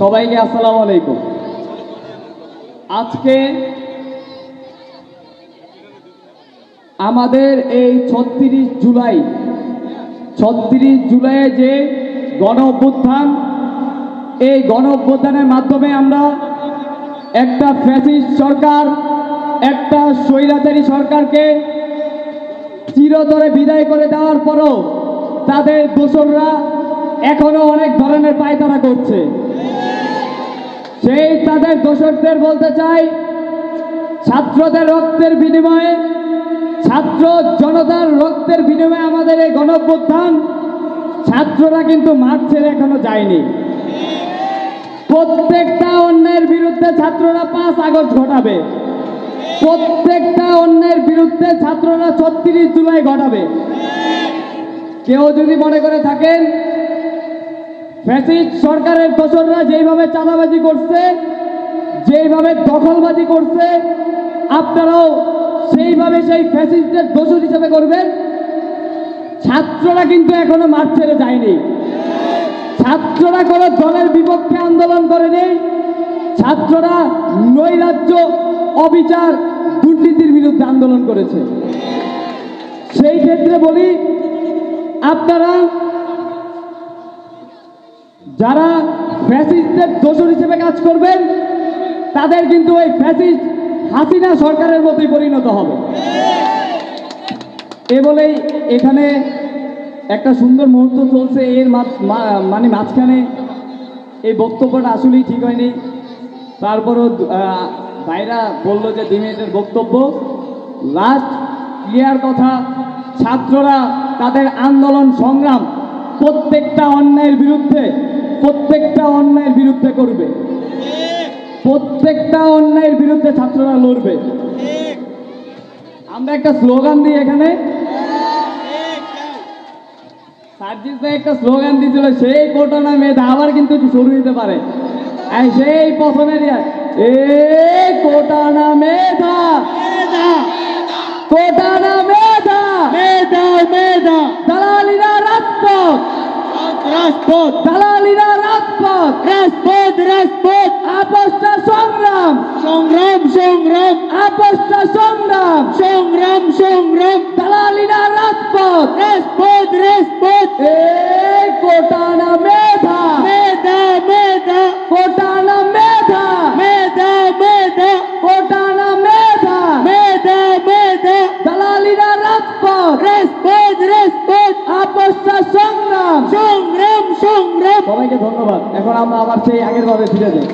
সবাইকে আসসালামু আলাইকুম। আজকে আমাদের এই ছত্রিশ জুলাই, ছত্রিশ জুলাইয়ে যে গণ অভ্যুত্থান, এই গণ অভ্যুত্থানের মাধ্যমে আমরা একটা ফ্যাসিস্ট সরকার, একটা স্বৈরাচারী সরকারকে চিরতরে বিদায় করে দেওয়ার পরও তাদের দোসররা এখনও অনেক ধরনের পায়তারা করছে। সেই তাদের দোষকদের বলতে চাই, ছাত্রদের রক্তের বিনিময়ে, ছাত্র জনতার রক্তের বিনিময়ে আমাদের এই গণঅভ্যুত্থান ছাত্ররা কিন্তু মাঠ ছেড়ে এখনও যায়নি। প্রত্যেকটা অন্যের বিরুদ্ধে ছাত্ররা পাঁচ আগস্ট ঘটাবে। প্রত্যেকটা অন্যের বিরুদ্ধে ছাত্ররা ছত্রিশ জুলাই ঘটাবে। কেউ যদি মনে করে থাকেন ফ্যাসিস্ট সরকারের দোসররা যেইভাবে চাঁদাবাজি করছে, যেইভাবে দখলবাজি করছে, আপনারাও সেইভাবে সেই ফ্যাসিস্টের দোষর হিসেবে করবেন। ছাত্ররা কিন্তু এখনও মাঠ ছেড়ে যায়নি। ছাত্ররা কোনো দলের বিপক্ষে আন্দোলন করেনি। ছাত্ররা নৈরাজ্য অবিচার দুর্নীতির বিরুদ্ধে আন্দোলন করেছে। সেই ক্ষেত্রে বলি, আপনারা যারা ফ্যাসিস্টদের দোষর হিসেবে কাজ করবেন, তাদের কিন্তু ওই ফ্যাসিস্ট হাসিনা সরকারের মতোই পরিণত হবে। এ বলেই এখানে একটা সুন্দর মুহূর্ত চলছে। এর মানে মাঝখানে এই বক্তব্যটা আসলেই ঠিক হয়নি। তারপরও ভাইরা বলল যে দুই মিনিটের বক্তব্য। লাস্ট ক্লিয়ার কথা, ছাত্ররা তাদের আন্দোলন সংগ্রাম প্রত্যেকটা অন্যায়ের বিরুদ্ধে প্রত্যেকটা অন্যায়ের বিরুদ্ধে করবে। প্রত্যেকটা অন্যায়ের বিরুদ্ধে ছাত্ররা লড়বে। আমরা একটা স্লোগান দিই এখানে। সার্জিস ভাই একটা স্লোগান দিয়েছিল সেই কোটা না আবার কিন্তু শুরু হইতে পারে। সেই প্রথমের এ কোটা না মেধা। কোটা না মেধা। মেধা মেধা। দালালিরা রাজপথ। রাজপথ। দালালিরা রাজপথ রাজপথ রাজপথ আপসটা সংগ্রাম সংগ্রাম সংগ্রাম আপসটা সংগ্রাম সংগ্রাম সংগ্রাম দালালিরা রাজপথ রাজপথ রাজপথ এই কোটা না মেধা মেধা মেধা কোটা না মেধা মেধা মেধা কোটা না মেধা মেধা মেধা দালালিরা রাজপথ রাজপথ রাজপথ আপসটা সংগ্রাম সংগ্রাম সংগ্রাম। সবাইকে ধন্যবাদ। এখন আমরা আবার সেই আগের ভাবে ফিরে যাই।